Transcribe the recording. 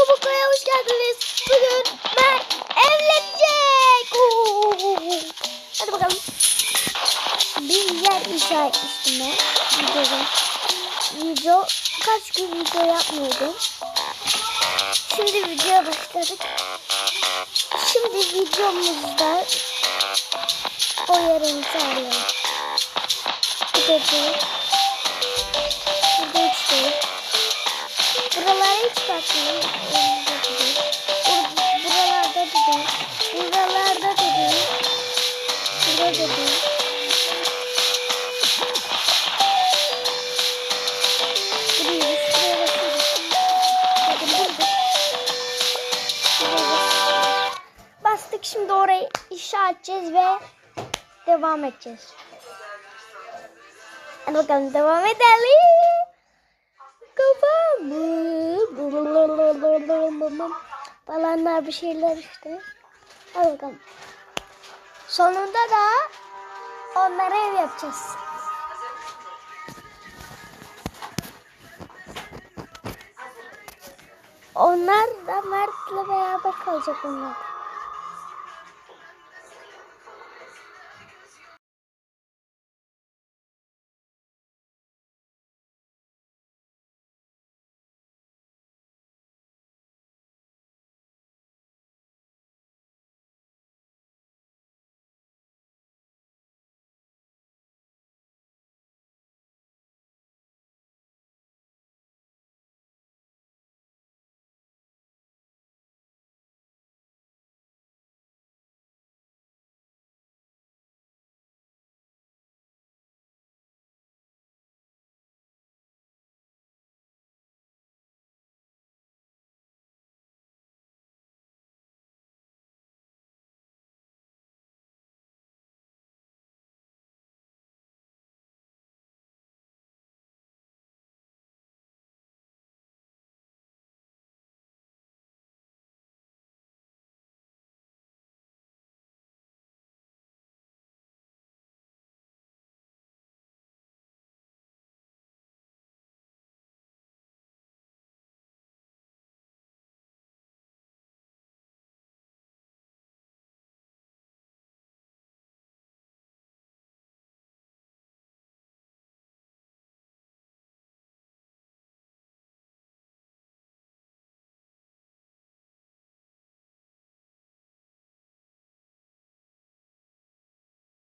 Kubukka'ya hoş geldiniz. Bugün Mert evlenecek. Oo. Hadi bakalım. Bir yer inşa etmiştim ben. Videoda. Video kaç gün video yapmıyordum. Şimdi videoya başladık. Şimdi videomuzda o yerimizi arayalım. Bir değil. Buraya şuraya bakıyoruz. Bakın burada. Buraya bas- Bastık şimdi orayı inşa edeceğiz ve devam edeceğiz. Hadi bakalım devam edelim. Kafamı. Falanlar bir şeyler işte. Hadi bakalım. Sonunda da onlara ev yapacağız. Onlar da Mert'le beraber kalacak onlar.